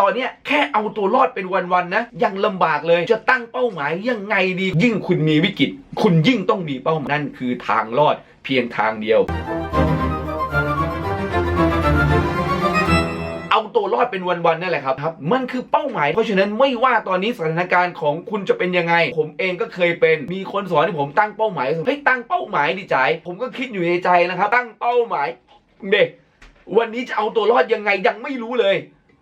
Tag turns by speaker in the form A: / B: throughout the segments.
A: ตอนนี้แค่เอาตัวรอดเป็นวันๆนะ ยังลำบากเลยจะตั้งเป้าหมายยังไงดี ยิ่งคุณมีวิกฤต คุณยิ่งต้องมีเป้าหมายนั่นคือทางรอดเพียงทางเดียว เอาตัวรอดเป็นวันๆนั่นแหละครับครับ มันคือเป้าหมาย เพราะฉะนั้นไม่ว่าตอนนี้สถานการณ์ของคุณจะเป็นยังไง ผมเองก็เคยเป็นมีคนสอนให้ผมตั้งเป้าหมายเฮ้ยตั้งเป้าหมายดิใจายผมก็คิดอยู่ในใจนะครับ ตั้งเป้าหมายเด็กวันนี้จะเอาตัวรอดยังไงยังไม่รู้เลย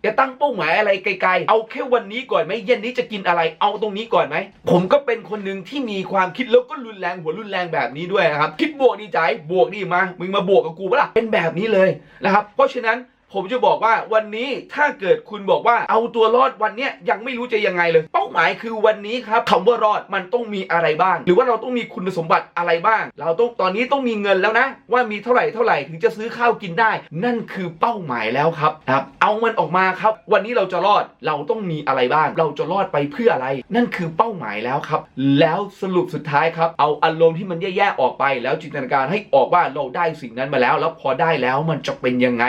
A: จะตั้งเป้าหมายอะไรไกลๆ เอาแค่วันนี้ก่อนไหมเย็นนี้จะกินอะไร เอาตรงนี้ก่อนไหม ผมก็เป็นคนหนึ่งที่มีความคิดแล้วก็รุนแรงหัวรุนแรงแบบนี้ด้วยนะครับ คิดบวกดีใจบวกดีมา มึงมาบวกกับกูปะล่ะ เป็นแบบนี้เลยนะครับ เพราะฉะนั้น ผมจะบอกว่าวันนี้ถ้าเกิดคุณบอกว่าเอาตัวรอดวันเนี้ยยังไม่รู้จะยังไงเลย เป้าหมายคือวันนี้ครับคำว่ารอดมันต้องมีอะไรบ้าง หรือว่าเราต้องมีคุณสมบัติอะไรบ้าง เราต้องตอนนี้ต้องมีเงินแล้วนะ ว่ามีเท่าไหร่เท่าไหร่ถึงจะซื้อข้าวกินได้ นั่นคือเป้าหมายแล้วครับครับเอามันออกมาครับ วันนี้เราจะรอดเราต้องมีอะไรบ้าง เราจะรอดไปเพื่ออะไร นั่นคือเป้าหมายแล้วครับ แล้วสรุปสุดท้ายครับเอาอารมณ์ที่มันแย่ๆออกไป แล้วจินตนาการให้ออกว่าเราได้สิ่งนั้นมาแล้ว แล้วพอได้แล้วมันจะเป็นยังไง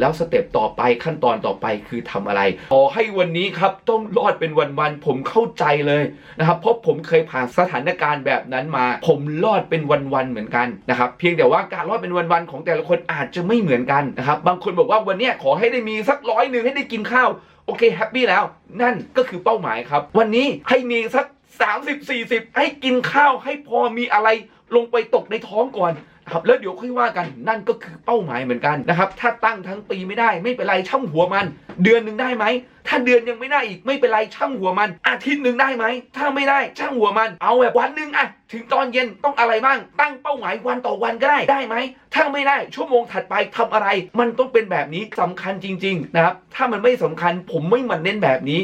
A: แล้วสเต็ปต่อไปขั้นตอนต่อไปคือทำอะไร ขอให้วันนี้ครับต้องรอดเป็นวันๆผมเข้าใจเลยนะครับเพราะผมเคยผ่านสถานการณ์แบบนั้นมา ผมรอดเป็นวันๆเหมือนกันนะครับเพียงแต่ว่าการรอดเป็นวันๆของแต่ละคนอาจจะไม่เหมือนกันนะครับบางคนบอกว่าวันนี้ขอให้ได้มีสักร้อยหนึ่งให้ได้กินข้าวโอเคแฮปปี้แล้วนั่นก็คือเป้าหมายครับ วันนี้ให้มีสัก 30 40 ให้กินข้าวให้พอมีอะไรลงไปตกในท้องก่อน ครับแล้วเดี๋ยวค่อยว่ากันนั่นก็คือเป้าหมายเหมือนกันนะครับถ้าตั้งทั้งปีไม่ได้ไม่เป็นไรช่างหัวมัน เดือนหนึ่งได้ไหมถ้าเดือนยังไม่ได้อีกไม่เป็นไรช่างหัวมัน อาทิตย์หนึ่งได้ไหม ถ้าไม่ได้ช่างหัวมัน เอาแบบวันหนึ่งอะถึงตอนเย็นต้องอะไรบ้าง ตั้งเป้าหมายวันต่อวันก็ได้ได้ไหม ถ้าไม่ได้ชั่วโมงถัดไปทำอะไร มันต้องเป็นแบบนี้สำคัญจริง ๆ นะครับ ถ้ามันไม่สำคัญผมไม่มันเน้นแบบนี้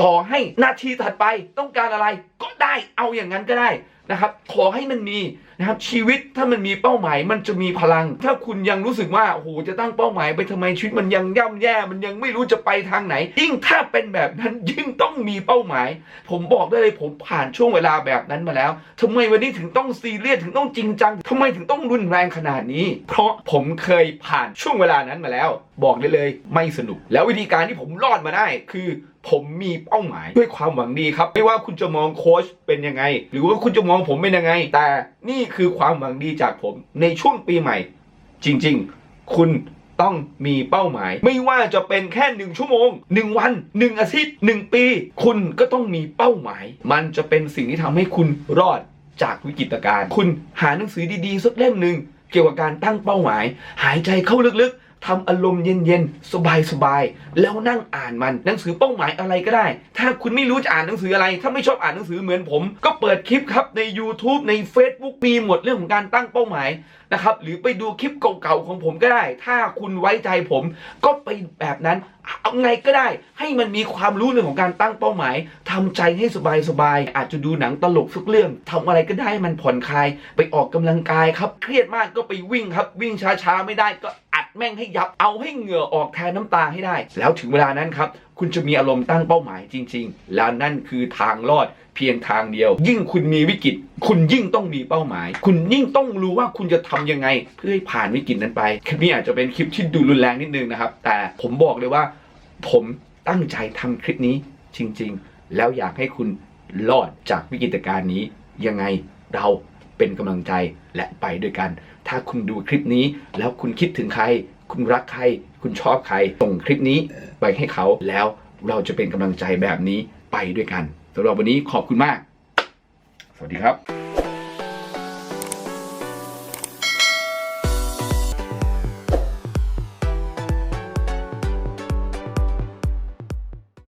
A: ต่อให้นาทีถัดไปต้องการอะไรก็ได้เอาอย่างนั้นก็ได้นะครับขอให้มันมีนะครับชีวิตถ้ามันมีเป้าหมายมันจะมีพลัง ถ้าคุณยังรู้สึกว่าโอ้โหจะตั้งเป้าหมายไปทำไมชีวิตมันยังย่ำแย่ มันยังไม่รู้จะไปทางไหนยิ่งถ้าเป็นแบบนั้นยิ่งต้องมีเป้าหมาย ผมบอกได้เลยผมผ่านช่วงเวลาแบบนั้นมาแล้วทำไมวันนี้ถึงต้องซีเรียสถึงต้องจริงจังทำไมถึงต้องรุนแรงขนาดนี้ เพราะผมเคยผ่านช่วงเวลานั้นมาแล้ว บอกได้เลยไม่สนุก แล้ววิธีการที่ผมรอดมาได้คือผมมีเป้าหมายด้วยความหวังดีครับ ไม่ว่าคุณจะมองโค้ชเป็นยังไง หรือว่าคุณจะมองผมเป็นยังไง แต่นี่คือความหวังดีจากผมในช่วงปีใหม่ จริง ๆ คุณ ต้องมีเป้าหมาย ไม่ว่าจะเป็นแค่หนึ่งชั่วโมงหนึ่งวันหนึ่งอาทิตย์หนึ่งปี คุณก็ต้องมีเป้าหมาย มันจะเป็นสิ่งที่ทำให้คุณรอดจากวิกฤตการณ์คุณหาหนังสือดีๆสักเล่มหนึ่งเกี่ยวกับการตั้งเป้าหมาย หายใจเข้าลึกๆ ทำอารมณ์เย็นๆ สบายๆ แล้วนั่งอ่านมันหนังสือเป้าหมายอะไรก็ได้ ถ้าคุณไม่รู้จะอ่านหนังสืออะไร ถ้าไม่ชอบอ่านหนังสือเหมือนผม ก็เปิดคลิปครับใน YouTube ใน Facebook มีหมดเรื่องของการตั้งเป้าหมายนะครับหรือไปดูคลิปเก่าๆของผมก็ได้ ถ้าคุณไว้ใจผมก็ไปแบบนั้นเอาไงก็ได้ ให้มันมีความรู้เรื่องของการตั้งเป้าหมายทำใจให้สบายๆอาจจะดูหนังตลกสักเรื่องทำอะไรก็ได้ให้มันผ่อนคลาย ไปออกกำลังกายครับ เครียดมากก็ไปวิ่งครับ วิ่งช้าๆไม่ได้ก็ แม่งให้ยับเอาให้เหงื่อออกแทนน้ำตาให้ได้ แล้วถึงเวลานั้นครับ คุณจะมีอารมณ์ตั้งเป้าหมายจริง ๆ แล้วนั่นคือทางรอดเพียงทางเดียว ยิ่งคุณมีวิกฤต คุณยิ่งต้องมีเป้าหมาย คุณยิ่งต้องรู้ว่าคุณจะทำยังไง เพื่อให้ผ่านวิกฤตนั้นไปคลิปนี้อาจจะเป็นคลิปที่ดูรุนแรงนิดนึงนะครับ แต่ผมบอกเลยว่า ผมตั้งใจทำคลิปนี้จริง ๆ แล้วอยากให้คุณรอดจากวิกฤตการณ์นี้ยังไงเรา เป็นกำลังใจและไปด้วยกัน ถ้าคุณดูคลิปนี้ แล้วคุณคิดถึงใคร คุณรักใคร คุณชอบใครส่งคลิปนี้ไปให้เขาแล้วเราจะเป็นกำลังใจแบบนี้ไปด้วยกันสำหรับวันนี้ขอบคุณมาก สวัสดีครับ